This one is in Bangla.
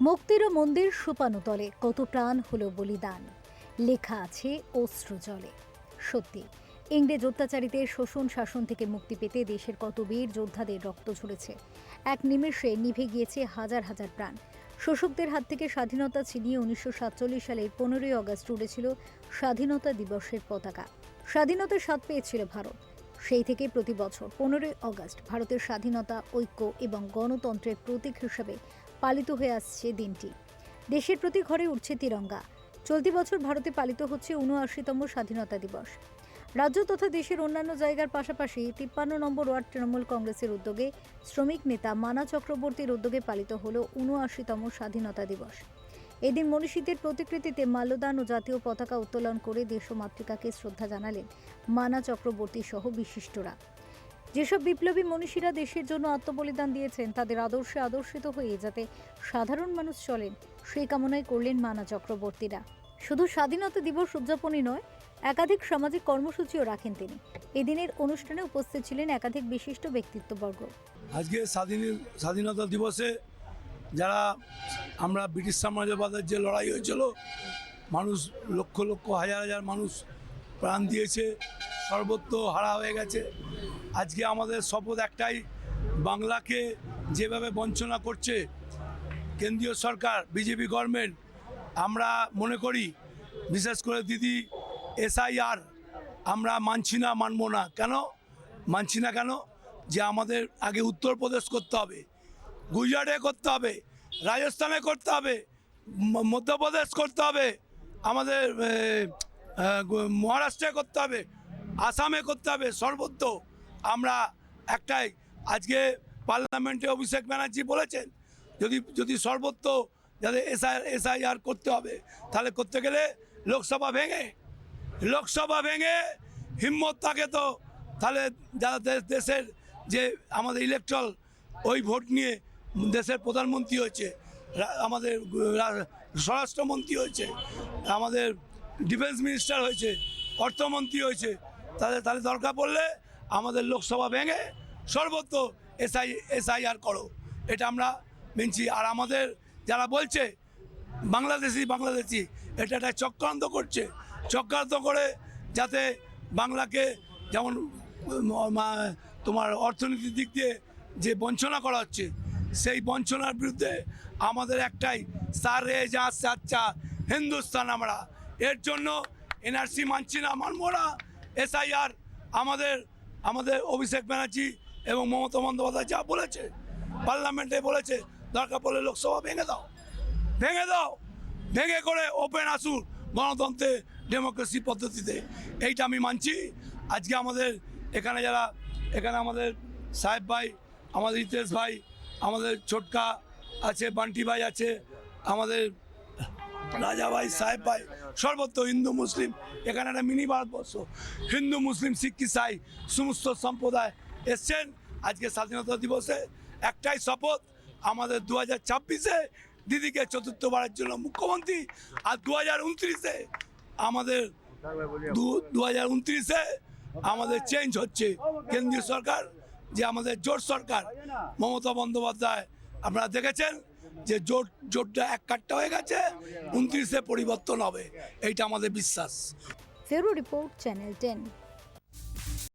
মুক্তির মন্দির সোপানো তলে কত প্রাণ হলো বলিদান। লেখা আছে অশ্রু জলে। সত্যি, ইংরেজ অত্যাচারীদের শোষণ শাসন থেকে মুক্তি পেতে দেশের কত বীর যোদ্ধাদের রক্ত ঝরেছে। এক নিমেষে নিভে গিয়েছে হাজার হাজার প্রাণ। শোষকদের হাত থেকে স্বাধীনতা ছিনিয়ে উনিশশো সাতচল্লিশ সালের পনেরোই আগস্ট উড়েছিল স্বাধীনতা দিবসের পতাকা। স্বাধীনতার স্বাদ পেয়েছিল ভারত। সেই থেকে প্রতি বছর পনেরোই আগস্ট ভারতের স্বাধীনতা, ঐক্য এবং গণতন্ত্রের প্রতীক হিসেবে পালিত হয়ে আসছে দিনটি। দেশের প্রতি ঘরে উঠছে তিরঙ্গা। চলতি বছর ভারতে পালিত হচ্ছে উনআশিতম স্বাধীনতা দিবস। রাজ্য তথা দেশের অন্যান্য জায়গার পাশাপাশি তিপ্পান্ন নম্বর ওয়ার্ড তৃণমূল কংগ্রেসের উদ্যোগে শ্রমিক নেতা মানা চক্রবর্তীর উদ্যোগে পালিত হল উনআশিতম স্বাধীনতা দিবস। এদিন মনীষীদের প্রতিকৃতিতে মাল্যদান ও জাতীয় পতাকা উত্তোলন করে দেশ মাতৃকাকে শ্রদ্ধা জানালেন মানা চক্রবর্তী সহ বিশিষ্টরা। যেসব বিপ্লবী মনীষীরা দেশের জন্য আত্মবলিদান দিয়েছেন, তাদের আদর্শে আদর্শিত হয়ে যাতে সাধারণ মানুষ চলেন, সেই কামনাই করলেন মানা চক্রবর্তীরা। শুধু স্বাধীনতা দিবস উদযাপনই নয়, একাধিক সামাজিক কর্মসূচিও রাখেন তিনি। এদিনের অনুষ্ঠানে উপস্থিত ছিলেন একাধিক বিশিষ্ট ব্যক্তিত্ববর্গ। আজকে স্বাধীন, স্বাধীনতা দিবসে যারা আমরা ব্রিটিশ সাম্রাজ্যবাদের যে লড়াই হয়েছিল, মানুষ লক্ষ লক্ষ হাজার হাজার মানুষ প্রাণ দিয়েছে, সর্বত্র হারা হয়ে গেছে। আজকে আমাদের শপথ একটাই, বাংলাকে যেভাবে বঞ্চনা করছে কেন্দ্রীয় সরকার, বিজেপি গভর্নমেন্ট আমরা মনে করি, বিশেষ করে দিদি, এসআইআর, আমরা মানছি না, মানবো না। কেন? মানছি না কেন? যে আমাদের আগে উত্তরপ্রদেশ করতে হবে, গুজরাটে করতে হবে, রাজস্থানে করতে হবে মধ্যপ্রদেশ করতে হবে, আমাদের মহারাষ্ট্রে করতে হবে, আসামে করতে হবে সর্বত্র। আমরা একটাই। আজকে পার্লামেন্টে অভিষেক ব্যানার্জি বলেছেন, যদি যদি সর্বত্র যাদের এসআই, এসআইআর করতে হবে, তাহলে করতে গেলে লোকসভা ভেঙে লোকসভা ভেঙে হিম্মত থাকে তো, তাহলে যারা দেশের যে আমাদের ইলেকট্রাল ওই ভোট নিয়ে দেশের প্রধানমন্ত্রী হয়েছে আমাদের স্বরাষ্ট্রমন্ত্রী হয়েছে, আমাদের ডিফেন্স মিনিস্টার হয়েছে, অর্থমন্ত্রী হয়েছে তাদের তাহলে দরকার পড়লে আমাদের লোকসভা ভেঙে সর্বত্র এসআই, এসআইআর করো। এটা আমরা মেনছি। আর আমাদের যারা বলছে, বাংলাদেশি বাংলাদেশি, এটা একটা চক্রান্ত করছে। চক্রান্ত করে যাতে বাংলাকে যেমন তোমার অর্থনীতির দিক দিয়ে যে বঞ্চনা করা হচ্ছে, সেই বঞ্চনার বিরুদ্ধে আমাদের একটাই, সারে যা সাচ্চা হিন্দুস্তান আমরা। এর জন্য এনআরসি মানছি না, মানবো না। এসআইআর আমাদের আমাদের অভিষেক ব্যানার্জি এবং মমতা বন্দ্যোপাধ্যায় যা বলেছে, পার্লামেন্টে বলেছে, দরকার পড়লে লোকসভা ভেঙে দাও। ভেঙে দাও। ভেঙে করে ওপেন আসুন গণতন্ত্রে ডেমোক্রেসি পদ্ধতিতে। এইটা আমি মানছি। আজকে আমাদের এখানে যারা, এখানে আমাদের সাহেব ভাই, আমাদের হিতেশ ভাই, আমাদের ছোটকা আছে, বান্টি ভাই আছে, আমাদের রাজা ভাই, সাহেব ভাই, সর্বত্র হিন্দু, মুসলিম। এখানে একটা মিনি ভারতবর্ষ। হিন্দু, মুসলিম, শিখ, ইসাই, সমস্ত সম্প্রদায় এসছেন আজকে স্বাধীনতা দিবসে। একটাই শপথ, আমাদের দু হাজার ছাব্বিশে দিদিকে চতুর্থবারের জন্য মুখ্যমন্ত্রী আর দু হাজার উনত্রিশে আমাদের দু দু হাজার উনত্রিশে আমাদের চেঞ্জ হচ্ছে। কেন্দ্রীয় সরকার, যে আমাদের জোট সরকার, মমতা বন্দ্যোপাধ্যায়, আপনারা দেখেছেন? যে জোট, জোটটা এক কাটটা হয়ে গেছে, উনত্রিশে পরিবর্তন হবে। এইটা আমাদের বিশ্বাস। ফেরো রিপোর্ট, চ্যানেল টেন।